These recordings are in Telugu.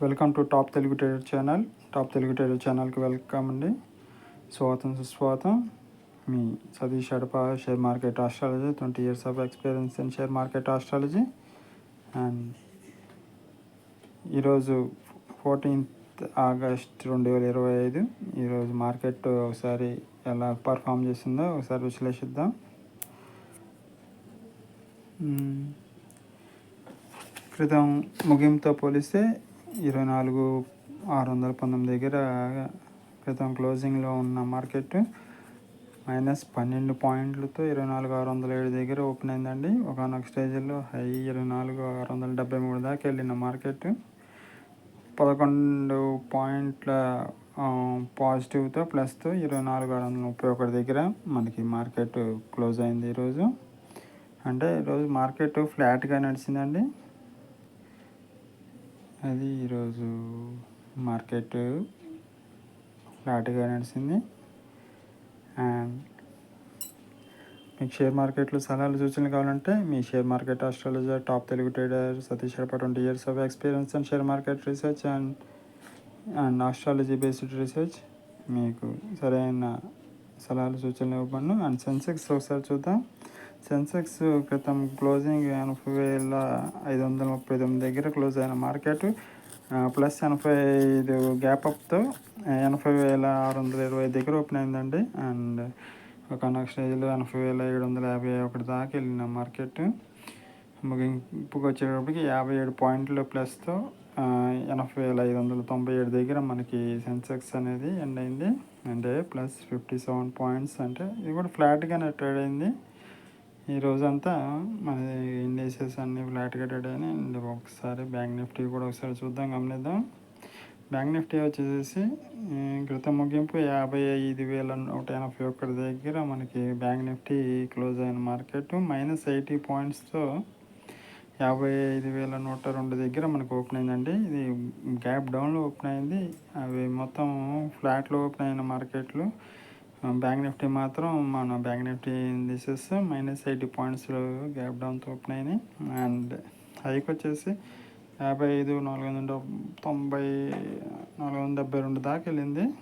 Welcome to Top Telugu Trader channel Top Telugu Trader ఛానల్కి వెల్కమ్ అండి. స్వాగతం సుస్వాగతం. మీ Satish Adapa share market astrology twenty years of experience in share market astrology. And ఈరోజు ఫోర్టీన్త్ ఆగస్ట్ రెండు వేల ఇరవై ఐదు. ఈరోజు మార్కెట్ ఒకసారి ఎలా పర్ఫామ్ చేసిందో ఒకసారి విశ్లేషిద్దాం. క్రితం ముగింపుతో పోలిస్తే ఇరవై నాలుగు ఆరు వందల పంతొమ్మిది దగ్గర క్రితం క్లోజింగ్లో ఉన్న మార్కెట్ మైనస్ పన్నెండు పాయింట్లతో ఇరవై నాలుగు ఆరు వందల ఏడు దగ్గర ఓపెన్ అయిందండి. ఒకనొక స్టేజ్లో హై ఇరవై నాలుగు ఆరు వందల డెబ్బై మూడు దాకా వెళ్ళిన మార్కెట్ పదకొండు పాయింట్ల పాజిటివ్తో ప్లస్తో ఇరవై నాలుగు ఆరు వందల ముప్పై ఒకటి దగ్గర మనకి మార్కెట్ క్లోజ్ అయింది ఈరోజు. అంటే ఈరోజు మార్కెట్ ఫ్లాట్గా నడిచిందండి. అది ఈరోజు మార్కెట్ ఫ్లాట్గా నడిచింది. అండ్ మీకు షేర్ మార్కెట్లో సలహాలు సూచనలు కావాలంటే మీ share market astrologer Top Telugu Trader Satish Adapa twenty years of experience and share market research and and astrology based research. మీకు సరైన సలహాలు సూచనలు ఇవ్వబడను అండ్ సెన్సెక్స్ ఒకసారి చూద్దాం. సెన్సెక్స్ క్రితం క్లోజింగ్ ఎనభై వేల ఐదు వందల ముప్పై తొమ్మిది దగ్గర క్లోజ్ అయిన మార్కెట్. ప్లస్ ఎనభై ఐదు గ్యాప్ అప్తో ఎనభై వేల ఆరు వందల ఇరవై దగ్గర ఓపెన్ అయిందండి. అండ్ ఒక నెక్స్ట్ స్టేజ్లో ఎనభై వేల ఏడు వందల యాభై ఒకటి దాకా వెళ్ళిన మార్కెట్. ముగింపుకి వచ్చేటప్పటికి యాభై ఏడు పాయింట్ల ప్లస్తో ఎనభై వేల ఐదు వందల తొంభై ఏడు దగ్గర మనకి సెన్సెక్స్ అనేది ఎండ్ అయింది. అంటే ప్లస్ ఫిఫ్టీ సెవెన్ పాయింట్స్ అంటే ఇది కూడా ఫ్లాట్గానే ట్రేడ్ అయింది. ఈ రోజంతా మన ఇండస్ట్రీస్ అన్ని ఫ్లాట్ ట్రేడ్ అని అండ్ ఒకసారి బ్యాంక్ నిఫ్టీ కూడా ఒకసారి చూద్దాం గమనిద్దాం. బ్యాంక్ నిఫ్టీ వచ్చేసి క్రితం ముగింపు యాభై ఐదు వేల నూట ఎనభై ఒకటి దగ్గర మనకి బ్యాంక్ నిఫ్టీ క్లోజ్ అయిన మార్కెట్ మైనస్ ఎయిటీ పాయింట్స్తో యాభై ఐదు వేల నూట రెండు దగ్గర మనకు ఓపెన్ అయిందండి. ఇది గ్యాప్ డౌన్లో ఓపెన్ అయింది. అవి మొత్తం ఫ్లాట్లో ఓపెన్ అయిన మార్కెట్లు బ్యాంక్ నిఫ్టీ మాత్రం మన bank Nifty indices minus eighty points gap డౌన్తో open అయినాయి. అండ్ హైక్ వచ్చేసి యాభై ఐదు నాలుగు వందల తొంభై నాలుగు వందల డెబ్బై రెండు దాకా వెళ్ళింది.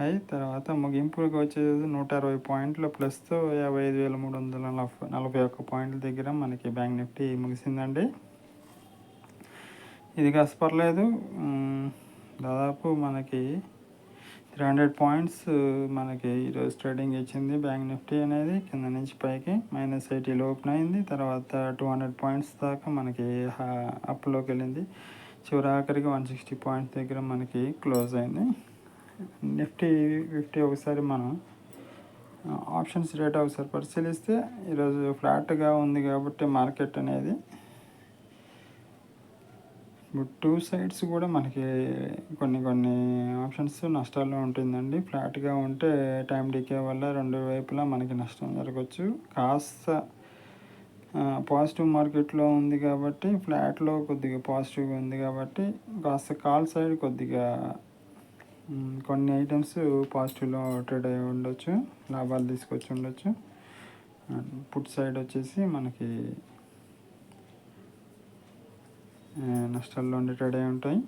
హై తర్వాత ముగింపుకి వచ్చేసి నూట అరవై పాయింట్ల ప్లస్తో యాభై ఐదు వేల మూడు వందల నలభై నలభై ఒక్క పాయింట్ల దగ్గర మనకి బ్యాంక్ నిఫ్టీ ముగిసిందండి. ఇది కసపర్లేదు పర్లేదు. దాదాపు మనకి త్రీ హండ్రెడ్ పాయింట్స్ మనకి ఈరోజు ట్రేడింగ్ ఇచ్చింది బ్యాంక్ నిఫ్టీ అనేది కింద నుంచి పైకి మైనస్ ఎయిటీలో ఓపెన్ అయింది. తర్వాత టూ హండ్రెడ్ పాయింట్స్ దాకా మనకి అప్లోకి వెళ్ళింది. చివరి ఆఖరికి వన్ సిక్స్టీ పాయింట్స్ దగ్గర మనకి క్లోజ్ అయింది. నిఫ్టీ ఫిఫ్టీ ఒకసారి మనం ఆప్షన్స్ రేట్ ఒకసారి పరిశీలిస్తే ఈరోజు ఫ్లాట్గా ఉంది కాబట్టి మార్కెట్ అనేది ఇప్పుడు టూ సైడ్స్ కూడా మనకి కొన్ని కొన్ని ఆప్షన్స్ నష్టాల్లో ఉంటుందండి. ఫ్లాట్గా ఉంటే టైం డికే వల్ల రెండు వైపులా మనకి నష్టం జరగవచ్చు కాస్త పాజిటివ్ మార్కెట్లో ఉంది కాబట్టి ఫ్లాట్లో కొద్దిగా పాజిటివ్గా ఉంది కాబట్టి కాస్త కాల్ సైడ్ కొద్దిగా కొన్ని ఐటమ్స్ పాజిటివ్లో ట్రేడ్ అయి ఉండొచ్చు లాభాలు తీసుకొచ్చి ఉండొచ్చు. పుట్ సైడ్ వచ్చేసి మనకి నష్టాల్లో ఉండేటడే అయి ఉంటాయి.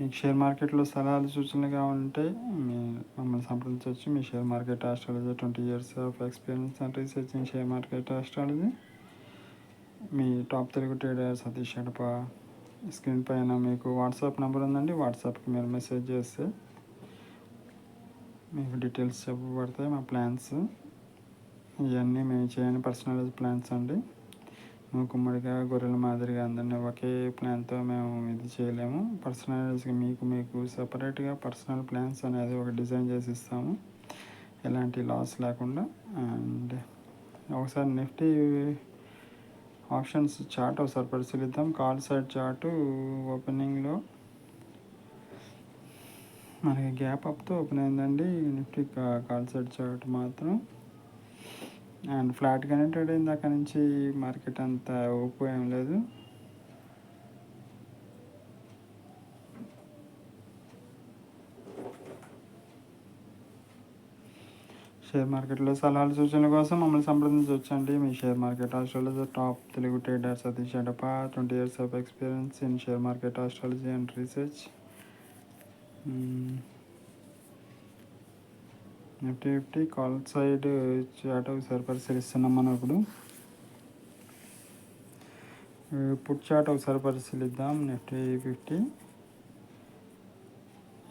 మీకు షేర్ మార్కెట్లో సలహాలు సూచనలు కావాలంటే మీ మమ్మల్ని సంప్రదించవచ్చు. మీ share market astrology twenty years of experience and research in share market astrology. Me Top Telugu Trader Satish Adapa screen పైన మీకు వాట్సాప్ నెంబర్ ఉందండి. వాట్సాప్కి మీరు మెసేజ్ చేస్తే మీకు డీటెయిల్స్ చెప్పబడతాయి మా ప్లాన్స్. ఇవన్నీ మేము చేయని పర్సనలైజ్ ప్లాన్స్ అండి. గుమ్మడికాయ కుమ్మడిగా గొర్రెల మాదిరిగా అందరినీ ఒకే ప్లాన్తో మేము ఇది చేయలేము. పర్సనలైజ్గా మీకు మీకు సపరేట్గా పర్సనల్ ప్లాన్స్ అనేది ఒక డిజైన్ చేసి ఇస్తాము. ఎలాంటి లాస్ లేకుండా అండ్ ఒకసారి నిఫ్టీ ఆప్షన్స్ చార్ట్ ఒకసారి పరిశీలిద్దాం. కాల్ సైడ్ చార్టు ఓపెనింగ్లో మనకి గ్యాప్ అప్తో ఓపెన్ అయిందండి. నిఫ్టీ కా- కాల్ సైడ్ చార్ట్ మాత్రం. అండ్ ఫ్లాట్గానే ట్రేడ్ అయింది అక్కడ నుంచి మార్కెట్ అంత ఊపు ఏం లేదు. షేర్ మార్కెట్లో సలహాలు సూచనల కోసం మమ్మల్ని సంప్రదించవచ్చండి. మీ share market astrology top Telugu trader Satish Adapa twenty years of experience in share market astrology and research. Nifty fifty call side chart ఒకసారి పరిశీలిస్తున్నాం మనం ఇప్పుడు. పుట్ చాట్ ఒకసారి పరిశీలిద్దాం. Nifty fifty.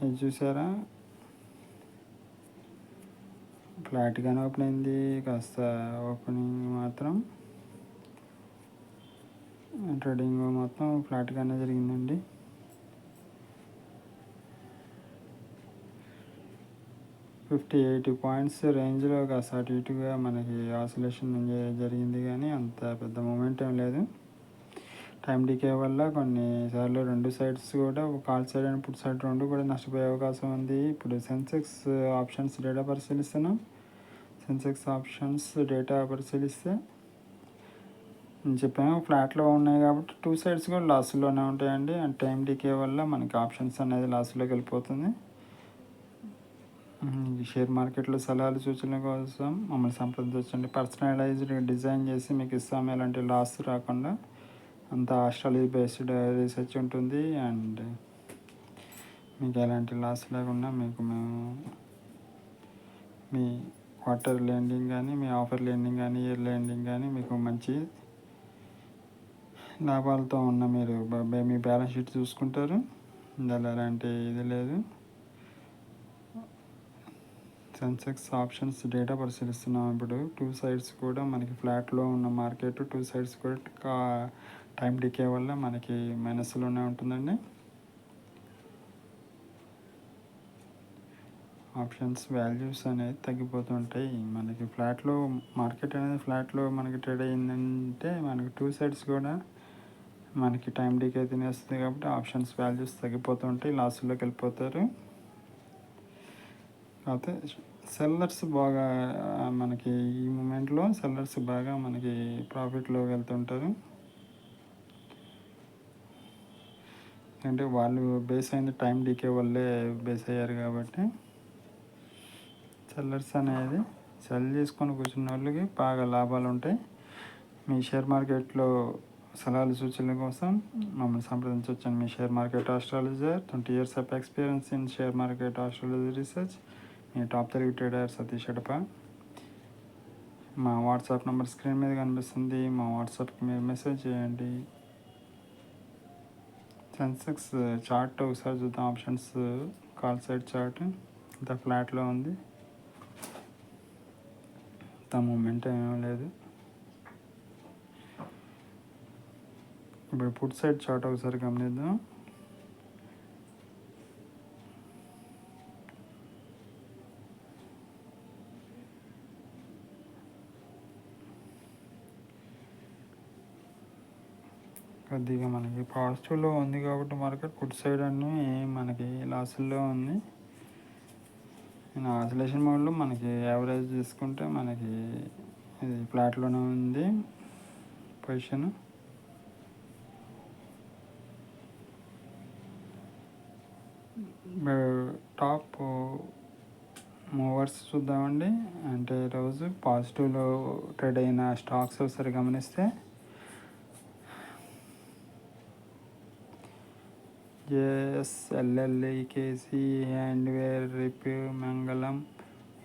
ఇది చూసారా? ఫ్లాట్గానే ఓపెన్ అయింది. కాస్త ఓపెనింగ్ మాత్రం. ట్రేడింగ్ మొత్తం ఫ్లాట్గానే జరిగిందండి. ఫిఫ్టీ ఎయిటీ పాయింట్స్ రేంజ్లో కాస్త అటు ఇటుగా మనకి ఆసిలేషన్ జరిగింది కానీ అంత పెద్ద మూమెంట్ ఏం లేదు. టైం డికే వల్ల కొన్నిసార్లు రెండు సైడ్స్ కూడా call side and put side రెండు కూడా నష్టపోయే అవకాశం ఉంది. ఇప్పుడు సెన్సెక్స్ ఆప్షన్స్ డేటా పరిశీలిస్తున్నాం. సెన్సెక్స్ ఆప్షన్స్ డేటా పరిశీలిస్తే నేను చెప్పాను ఫ్లాట్లో ఉన్నాయి కాబట్టి టూ సైడ్స్ కూడా లాస్లోనే ఉంటాయండి. అండ్ టైం డికే వల్ల మనకి ఆప్షన్స్ అనేది లాస్లోకి వెళ్ళిపోతుంది. షేర్ మార్కెట్లో సలహాలు సూచనల కోసం మమ్మల్ని సంప్రదించండి. పర్సనలైజ్డ్ డిజైన్ చేసి మీకు ఇస్తాము ఎలాంటి లాస్ రాకుండా అంత ఆస్ట్రాలజీ బేస్డ్ రీసెర్చ్ ఉంటుంది. అండ్ మీకు ఎలాంటి లాస్ లేకుండా మీకు మేము మీ క్వార్టర్ లెండింగ్ కానీ మీ ఆఫర్ లెండింగ్ కానీ ఇయర్ లెండింగ్ కానీ మీకు మంచి లాభాలతో ఉన్న మీరు మీ బ్యాలెన్స్ షీట్ చూసుకుంటారు. ఇందులో ఎలాంటి ఇది లేదు. సెన్సెక్స్ ఆప్షన్స్ డేటా పరిశీలిస్తున్నాం. ఇప్పుడు టూ సైడ్స్ కూడా మనకి ఫ్లాట్లో ఉన్న మార్కెట్ టూ సైడ్స్ కూడా టైం డికే వల్ల మనకి మైనస్లోనే ఉంటుందండి. ఆప్షన్స్ వాల్యూస్ అనేది తగ్గిపోతుంటాయి. మనకి ఫ్లాట్లో మార్కెట్ అనేది ఫ్లాట్లో మనకి ట్రేడ్ అయిందంటే మనకి టూ సైడ్స్ కూడా మనకి టైం డికే తినేస్తుంది కాబట్టి ఆప్షన్స్ వాల్యూస్ తగ్గిపోతుంటాయి లాస్ట్లోకి వెళ్ళిపోతారు. కాకపోతే సెల్లర్స్ బాగా మనకి ఈ మూమెంట్లో సెల్లర్స్ బాగా మనకి ప్రాఫిట్లో వెళ్తుంటారు. అంటే వాళ్ళు బేస్ అయింది టైం డీకే వల్లే బేస్ అయ్యారు కాబట్టి సెల్లర్స్ అనేది సెల్ చేసుకొని కూర్చున్న వాళ్ళకి బాగా లాభాలు ఉంటాయి. మీ షేర్ మార్కెట్లో సలహాలు సూచనల కోసం మమ్మల్ని సంప్రదించవచ్చండి మీ share market astrologer twenty years of experience in share market astrology research నేను టాప్ తెలుగు ట్రేడర్ సతీష్ అడప. మా వాట్సాప్ నెంబర్ స్క్రీన్ మీద కనిపిస్తుంది. మా వాట్సాప్కి మీరు మెసేజ్ చేయండి. సెన్సెక్స్ చార్ట్ ఒకసారి చూద్దాం. Options call side chart. ఇంత ఫ్లాట్లో ఉంది. ఇంత మూమెంట్ ఏమీ లేదు. ఇప్పుడు పుట్ సైడ్ చార్ట్ ఒకసారి గమనిద్దాం. కొద్దిగా మనకి పాజిటివ్లో ఉంది కాబట్టి మార్కెట్ పుట్ సైడ్ అన్నీ మనకి లాసుల్లో ఉంది. నేను ఆసిలేషన్ మోడ్లో మనకి యావరేజ్ తీసుకుంటే మనకి ఇది ఫ్లాట్లోనే ఉంది పొజిషన్ టాప్ మూవర్స్ చూద్దామండి. అంటే ఈరోజు పాజిటివ్లో ట్రేడ్ అయిన స్టాక్స్ ఒకసారి గమనిస్తే జేఎస్ఎల్ఎల్ఈకేసి హ్యాండ్వేర్ రిప్ మంగళం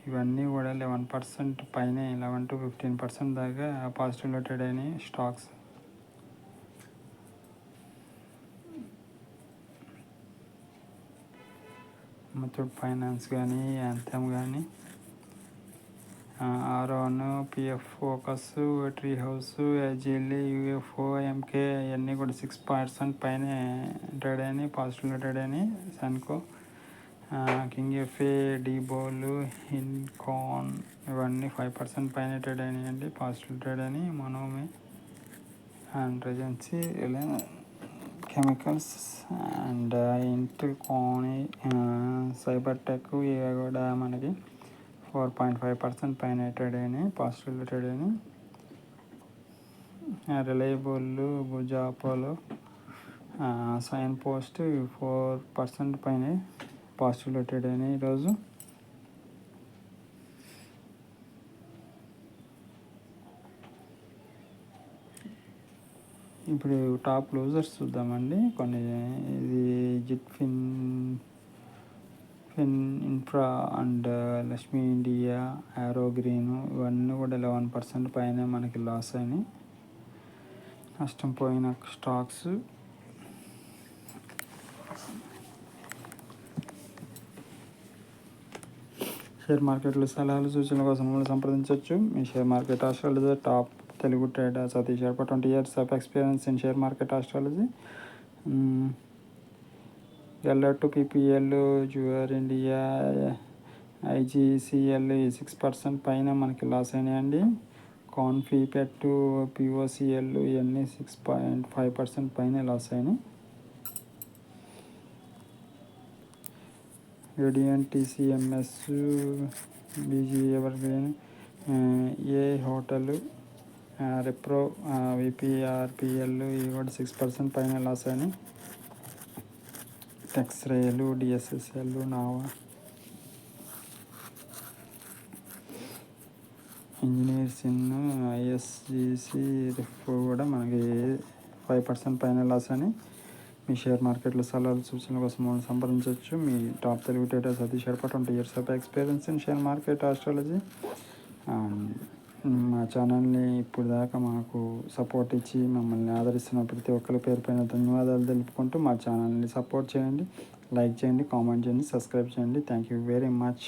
ఇవన్నీ కూడా లెవెన్ పర్సెంట్ పైన లెవెన్ టు ఫిఫ్టీన్ పర్సెంట్ దాకా పాజిటివ్ ట్రేడ్ అయినాయి స్టాక్స్. ముత్తూట్ ఫైనాన్స్ కానీ యాంథమ్ కానీ Aaron PF focus tree house AGL UFO MK ఇవన్నీ కూడా సిక్స్ పర్సెంట్ పైన ట్రేడ్ అని పాజిటివ్ ట్రేడ్ అని సన్కో కింగ్ ఎఫ్ఏ డీబోల్ ఇన్కాన్ ఇవన్నీ ఫైవ్ పర్సెంట్ పైన ట్రేడ్ అయినాయండి పాజిటివ్ ట్రేడ్ అని మనోమే and regency chemicals and inter కోని సైబర్ టెక్ ఇవి కూడా మనకి ఫోర్ పాయింట్ ఫైవ్ పర్సెంట్ పైన ట్రేడ్ అయినాయి పాజిటివ్లో ట్రేడ్ అయినాయి. Reliable భుజా Apollo Sign Post four percent పైన పాజిటివ్లో ట్రేడ్ అయినాయి ఈరోజు. ఇప్పుడు టాప్ లూజర్స్ చూద్దామండి. కొన్ని ఇది జిట్ఫిన్ fin infra and Lakshmi India Arrow Green ఇవన్నీ కూడా లెవెన్ పర్సెంట్ పైన మనకి లాస్ అయినాయి. నష్టం పోయిన స్టాక్స్ షేర్ మార్కెట్లో సలహాలు సూచనల కోసం మమ్మల్ని సంప్రదించవచ్చు. మీ share market astrology top Telugu trader Satish garu twenty years of experience in share market astrology LR to PPL జూఆర్ India IGCL six percent పైన మనకి లాస్ అయినాయండి. కాన్ఫీ పెట్టు పిఓసిఎల్ ఇవన్నీ సిక్స్ పాయింట్ ఫైవ్ పర్సెంట్ పైన లాస్ అయినాయి. Radian TCMS BG Evergreen A hotel Repro VPRPL ఇవి కూడా సిక్స్ పర్సెంట్ పైన లాస్ అయినాయి. ఎక్స్రేలు డిఎస్ఎస్ఎల్ నావా. ఇంజనీర్స్ ఇన్ ఐఎస్జిసి రిఫ్ కూడా మనకి ఫైవ్ పర్సెంట్ పైన లాస్ అని మీ షేర్ మార్కెట్లో సలహాలు సూచనల కోసం మనం సంప్రదించవచ్చు. మీ top Telugu data Satish షర్ప twenty years of experience in share market astrology మా ఛానల్ని ఇప్పుడు దాకా మాకు సపోర్ట్ ఇచ్చి మమ్మల్ని ఆదరిస్తున్న ప్రతి ఒక్కరి పేరు పైన ధన్యవాదాలు తెలుపుకుంటూ మా ఛానల్ని సపోర్ట్ చేయండి లైక్ చేయండి కామెంట్ చేయండి సబ్స్క్రైబ్ చేయండి. Thank you very much